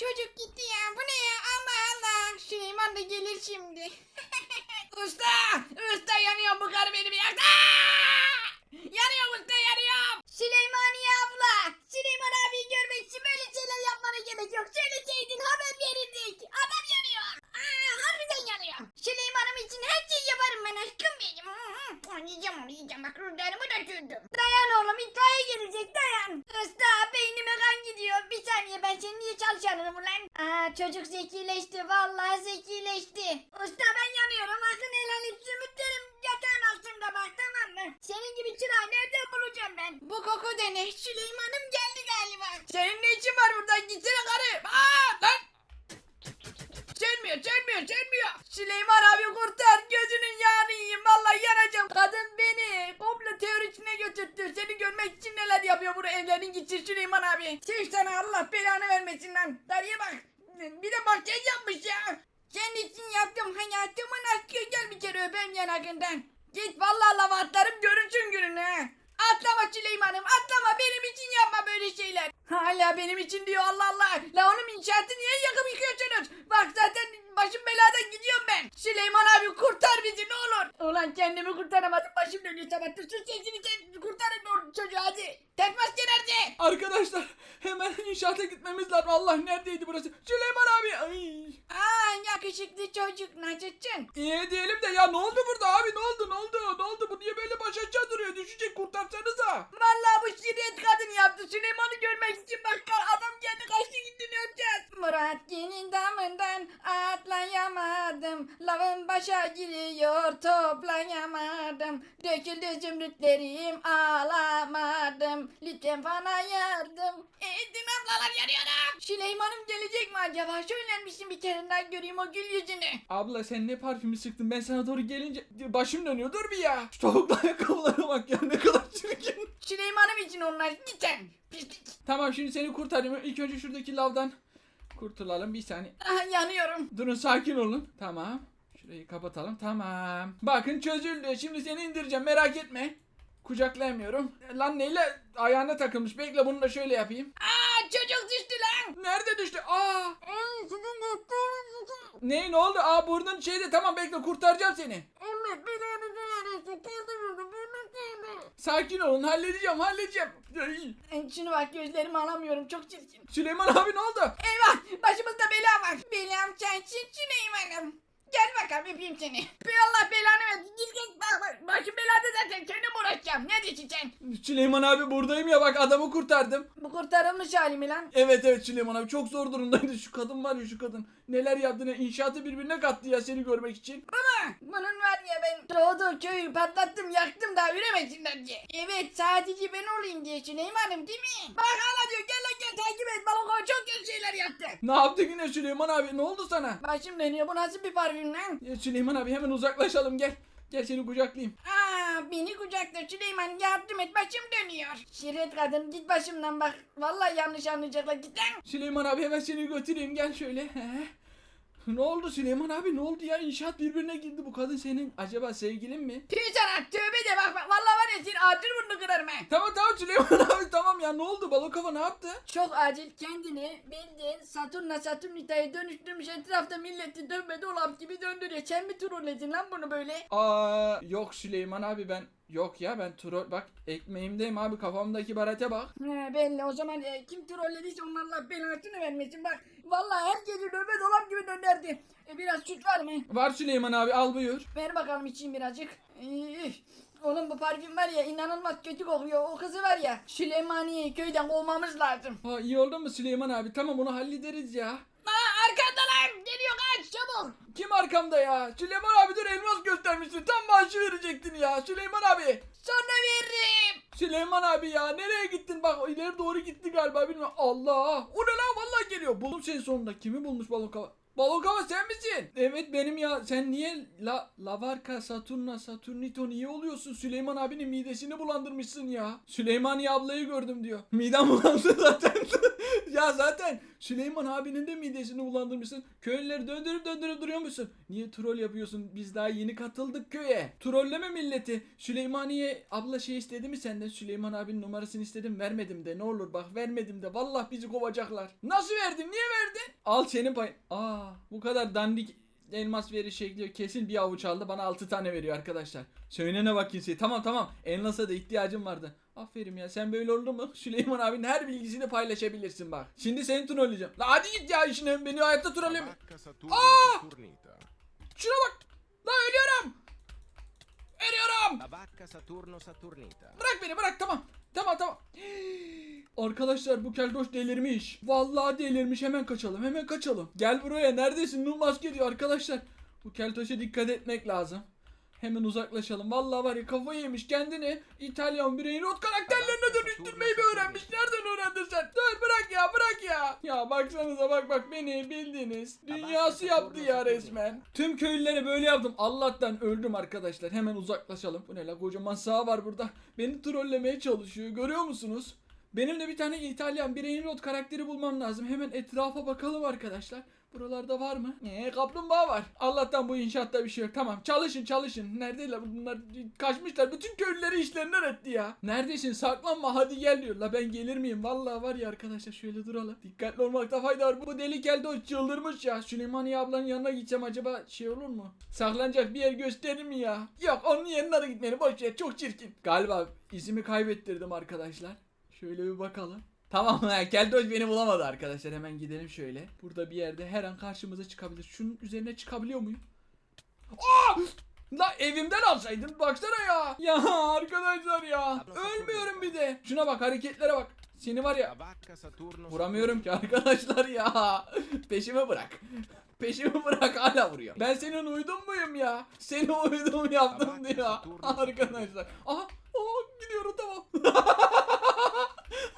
çocuk gitti ya. Bu ne ya? Allah Allah. Süleyman da gelir şimdi. usta! Usta yanıyor bu karı beni bir yaktı. Aa! Yanıyor usta yanıyor. Süleymaniye abla. Süleyman abi görmek için böyle şeyler yapmana gerek yok. Söyleseydin haber verirdik. Adam yanıyor. Aa, harbiden yanıyor. Süleyman'ım için her şeyi yaparım ben aşkım benim. Hı hı. Oynayacağım oynayacağım. Bak ruhlarımı da sürdüm. Dayan oğlum itfaiye gelecek dayan. Usta beynime kan gidiyor. Bir saniye ben senin niye çalışanım ulan? Aa çocuk zekileşti. Vallahi zekileşti. Usta ben yanıyorum. Hakkın helal et. Zümrütlerim yatağın altında bak tamam mı? Senin gibi çırağı nereden bulacağım ben? Bu koku da ne? Süleyman'ım geldi galiba. Senin ne işin var burada? Gitsene karı. Aa lan. Sönmüyor, sönmüyor, sönmüyor. Süleyman abi kurtar. Gözünün yağını yiyeyim. Vallahi yanacağım. Kadın beni komple teorisine götürttü. Seni görmek için neler yapıyor bu evlerin gitsin Süleyman abi. Sev sana Allah belanı vermesin lan. Dariye bak. Bir de makyaj yapmış ya. Senin için yaptım hayatımın aşkı. Gel bir kere öpeyim yanakından. Git vallahi lava atlarım görürsün gününü. Atlama Süleyman'ım atlama benim için yapma böyle şeyler. Hala benim için diyor Allah Allah. La onun inşaatı niye yakıp yıkıyorsunuz? Bak zaten başım belada gidiyorum ben. Süleyman abi kurtar bizi ne olur. Ulan kendimi kurtaramadım başım dönüyor sabahtır. Sus sesini kes kurtarın o çocuğu hadi. Tek maske nerede? Arkadaşlar hemen inşaata gitmemiz lazım. Allah neredeydi burası? Süleyman abi. Ay. Aa yakışıklı çocuk nasılsın? İyi diyelim de ya ne oldu burada abi ne oldu ne oldu ne oldu bu niye böyle baş aşağı duruyor düşecek kurtarsanıza. Vallahi bu şirret kadın yaptı. Süleyman'ı görmek için başka adam geldi kaçtı gitti ne yapacağız? Murat gelin damından atlayamadım. Lavın başa giriyor toplayamadım. Döküldü zümrütlerim ağlamadım. Lütfen bana yardım. Edin ablalar yanıyorum. Süleyman'ım gelecek mi acaba? Söylenmişsin bir kere daha göreyim o gül yüzünü. Abla sen ne parfümü sıktın ben sana doğru gelince başım dönüyor dur bir ya. Şu tavuklu ayakkabılara bak ya ne kadar çirkin. Süleyman'ım için onlar gidin. Pislik. Tamam şimdi seni kurtarayım. İlk önce şuradaki lavdan kurtulalım bir saniye. Ah, yanıyorum. Durun sakin olun. Tamam. Şurayı kapatalım. Tamam. Bakın çözüldü. Şimdi seni indireceğim. Merak etme. Kucaklayamıyorum. Lan neyle ayağına takılmış. Bekle bunu da şöyle yapayım. Aa çocuk düştü lan. Nerede düştü? Aa! Ne ne oldu? Aa burnun şeyde tamam bekle kurtaracağım seni. Evet belanı versin. Sakin olun halledeceğim halledeceğim. Ay. Şunu bak gözlerimi alamıyorum. Çok çirkin. Süleyman abi ne oldu? Eyvah başımızda bela var. Belam sensin Süleyman'ım. Gel bakalım öpeyim seni. Bir Allah belanı versin. Git git bak bak. Başım belada zaten. Kendim uğraşacağım. Neredesin sen? Süleyman abi buradayım ya bak adamı kurtardım. Bu kurtarılmış halimi lan. Evet evet Süleyman abi çok zor durumdaydı. Şu kadın var ya şu kadın. Neler yaptı ne inşaatı birbirine kattı ya seni görmek için. Ama bunun var ya ben doğduğu köyü patlattım yaktım daha üremesinler diye. Evet sadece ben olayım diye Süleyman'ım değil mi? Bak hala diyor gel lan gel takip et balon çok kötü şeyler yaptı. Ne yaptı yine Süleyman abi ne oldu sana? Başım dönüyor bu nasıl bir parfüm lan? Ya Süleyman abi hemen uzaklaşalım gel. Gel seni kucaklayayım. Aa beni kucakla Süleyman yardım et başım dönüyor. Şirret kadın git başımdan bak. Vallahi yanlış anlayacaklar git lan. Süleyman abi hemen seni götüreyim gel şöyle. He. Ne oldu Süleyman abi ne oldu ya inşaat birbirine girdi bu kadın senin acaba sevgilin mi? Tüy sana tövbe de bak bak. Vallahi var ya senin acil burnunu kırarım ha. Tamam tamam Süleyman abi tamam ya ne oldu balık kafa ne yaptı? Çok acil kendini bildiğin Saturn'la Saturnita'ya dönüştürmüş etrafta milleti dönme dolap gibi döndürüyor. Sen mi trolledin lan bunu böyle? Aa yok Süleyman abi ben yok ya ben troll bak ekmeğimdeyim abi kafamdaki barete bak. He belli o zaman e, kim trollediyse onlarla belasını vermesin bak. Vallahi herkesi dönme dolap gibi döndürdü. E, biraz süt var mı? Var Süleyman abi al buyur. Ver bakalım içeyim birazcık. Üf. Oğlum bu parfüm var ya inanılmaz kötü kokuyor. O kızı var ya Süleymaniye'yi köyden kovmamız lazım. Ha iyi oldu mu Süleyman abi tamam onu hallederiz ya. Aa arkandalar geliyor kaç çabuk. Kim arkamda ya? Süleyman abi dur elmas göstermişsin. Tam maaşı verecektin ya. Süleyman abi. Sonra veririm. Süleyman abi ya nereye gittin? Bak ileri doğru gitti galiba bilmiyorum. Allah. O ne lan vallahi geliyor. Buldum seni sonunda. Kimi bulmuş balık hava? Balon kafa sen misin? Evet benim ya. Sen niye La Lavarka Saturna Saturnito niye oluyorsun? Süleyman abinin midesini bulandırmışsın ya. Süleymaniye ablayı gördüm diyor. Midem bulandı zaten. ya zaten Süleyman abinin de midesini bulandırmışsın. Köylüleri döndürüp döndürüp duruyor musun? Niye troll yapıyorsun? Biz daha yeni katıldık köye. Trolleme milleti. Süleymaniye abla şey istedi mi senden? Süleyman abinin numarasını istedim vermedim de. Ne olur bak vermedim de. Vallahi bizi kovacaklar. Nasıl verdin? Niye verdin? Al senin payın. Aa bu kadar dandik elmas veri şekli kesin bir avuç aldı bana 6 tane veriyor arkadaşlar. Söylene bak kimseye. Tamam tamam elmasa da ihtiyacım vardı. Aferin ya sen böyle oldu mu? Süleyman abinin her bilgisini paylaşabilirsin bak. Şimdi seni trolleyeceğim. La hadi git ya işine beni hayatta trolleme. Saturnita. Şuna bak. La ölüyorum. Ölüyorum. Bırak beni bırak tamam. Tamam tamam. Arkadaşlar bu keltoş delirmiş. Vallahi delirmiş hemen kaçalım hemen kaçalım. Gel buraya neredesin? Nur maske diyor arkadaşlar. Bu keltoşa dikkat etmek lazım. Hemen uzaklaşalım. Vallahi var ya kafayı yemiş kendini İtalyan bireyin rot karakterlerine dönüştürmeyi mi öğrenmiş? Nereden öğrendin sen? Dur bırak ya bırak ya. Ya baksanıza bak bak beni bildiğiniz dünyası yaptı ya resmen. Tüm köylülere böyle yaptım. Allah'tan öldüm arkadaşlar. Hemen uzaklaşalım. Bu ne la kocaman sağ var burada. Beni trollemeye çalışıyor. Görüyor musunuz? Benim de bir tane İtalyan bireyin rot karakteri bulmam lazım. Hemen etrafa bakalım arkadaşlar. Buralarda var mı? Ee, kaplumbağa var. Allah'tan bu inşaatta bir şey yok. Tamam çalışın çalışın. Neredeler bunlar? Kaçmışlar. Bütün köylüleri işlerinden etti ya. Neredesin? Saklanma hadi gel diyor. La ben gelir miyim? Vallahi var ya arkadaşlar şöyle duralım. Dikkatli olmakta fayda var. Bu deli geldi o çıldırmış ya. Süleymaniye ablanın yanına gideceğim acaba şey olur mu? Saklanacak bir yer gösterir mi ya? Yok onun yanına da gitmeyelim. Boş ver çok çirkin. Galiba izimi kaybettirdim arkadaşlar. Şöyle bir bakalım. Tamam ya Keltoş beni bulamadı arkadaşlar. Hemen gidelim şöyle. Burada bir yerde her an karşımıza çıkabilir. Şunun üzerine çıkabiliyor muyum? Aa! La evimden alsaydın baksana ya. Ya arkadaşlar ya. Ölmüyorum bir de. Şuna bak hareketlere bak. Seni var ya Vuramıyorum ki arkadaşlar ya. Peşimi bırak. Peşimi bırak hala vuruyor. Ben senin uydun muyum ya? Seni uydum yaptım diyor. Arkadaşlar. Aha. Aha gidiyorum tamam.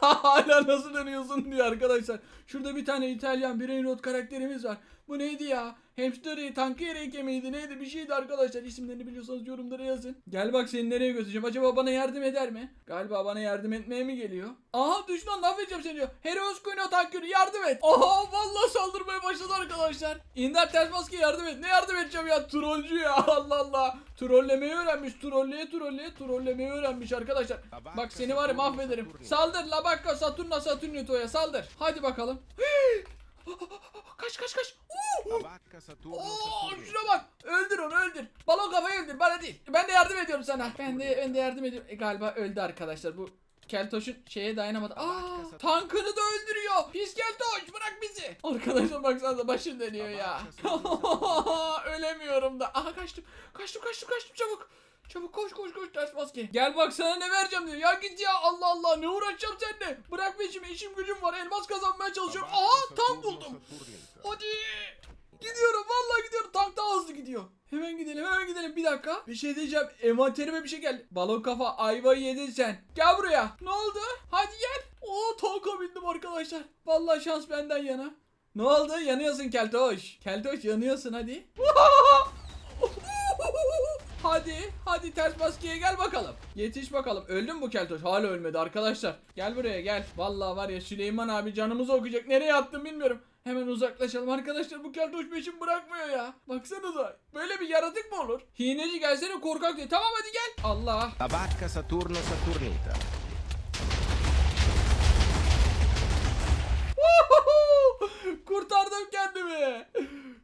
hala nasıl dönüyorsun diyor arkadaşlar. Şurada bir tane İtalyan Brain Rot karakterimiz var. Bu neydi ya? Hamster'ı, Tankere miydi neydi bir şeydi arkadaşlar. İsimlerini biliyorsanız yorumlara yazın. Gel bak seni nereye götüreceğim. Acaba bana yardım eder mi? Galiba bana yardım etmeye mi geliyor? Aha düşman ne yapacağım seni diyor. Heroes Kuno Tankere yardım et. Aha vallahi saldırmaya başladı arkadaşlar. İndar ters maske yardım et. Ne yardım edeceğim ya? Trollcü ya Allah Allah. Trollemeyi öğrenmiş. Trolleye trolleye trollemeyi öğrenmiş arkadaşlar. Bak seni var ya mahvederim. Saldır la bakka Saturna Saturnito'ya saldır. Hadi bakalım. kaç kaç kaç. Oo! Şuna bak. Öldür onu öldür. Balon kafayı öldür bana değil. Ben de yardım ediyorum sana. Ben de ben de yardım ediyorum. E, galiba öldü arkadaşlar. Bu Keltoş'un şeye dayanamadı. Aa, tankını da öldürüyor. Pis Keltoş bırak bizi. Arkadaşlar baksanıza başım dönüyor ya. Ölemiyorum da. Aha kaçtım. Kaçtım kaçtım kaçtım çabuk. Çabuk koş koş koş ters maske. Gel bak sana ne vereceğim diyor. Ya git ya Allah Allah ne uğraşacağım seninle. Bırak peşimi işim gücüm var. Elmas kazanmaya çalışıyorum. Aha tank Saturno buldum. Hadi. Gidiyorum vallahi gidiyorum. Tank daha gidiyor. Hemen gidelim hemen gidelim. Bir dakika. Bir şey diyeceğim. Envanterime bir şey geldi. Balon kafa ayvayı yedin sen. Gel buraya. Ne oldu? Hadi gel. Oo tanka bindim arkadaşlar. Vallahi şans benden yana. Ne oldu? Yanıyorsun Keltoş. Keltoş yanıyorsun hadi. Hadi, hadi ters maskeye gel bakalım. Yetiş bakalım. Öldü mü bu keltoş? Hala ölmedi arkadaşlar. Gel buraya gel. Vallahi var ya Süleyman abi canımızı okuyacak. Nereye attım bilmiyorum. Hemen uzaklaşalım arkadaşlar. Bu keltoş peşimi bırakmıyor ya. Baksanıza. Böyle bir yaratık mı olur? Hineci gelsene korkak diye. Tamam hadi gel. Allah. La vacca Saturno Saturnita. Kurtardım kendimi.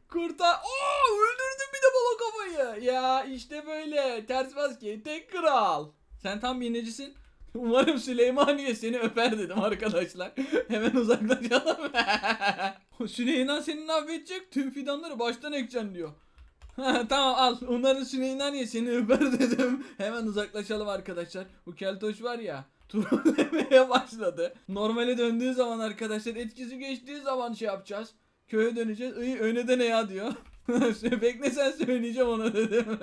Kurtar. Oo öldürdüm bir de balon kafayı. Ya işte böyle. Ters maske. Tek kral. Sen tam bir inecisin. Umarım Süleymaniye seni öper dedim arkadaşlar. Hemen uzaklaşalım. Süleyman seni affedecek. Tüm fidanları baştan ekeceksin diyor. Tamam al. Umarım Süleymaniye seni öper dedim. Hemen uzaklaşalım arkadaşlar. Bu keltoş var ya. Trollemeye başladı. Normale döndüğü zaman arkadaşlar etkisi geçtiği zaman şey yapacağız. Köye döneceğiz. İyi öne de ne ya diyor. Bekle sen söyleyeceğim ona dedim.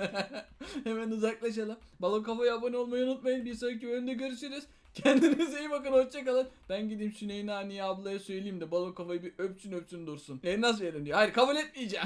Hemen uzaklaşalım. Balon kafaya abone olmayı unutmayın. Bir sonraki bölümde görüşürüz. Kendinize iyi bakın hoşçakalın. Ben gideyim Süneyna Haniye ablaya söyleyeyim de balon kafayı bir öpsün öpsün dursun. E nasıl verin diyor. Hayır kabul etmeyeceğim.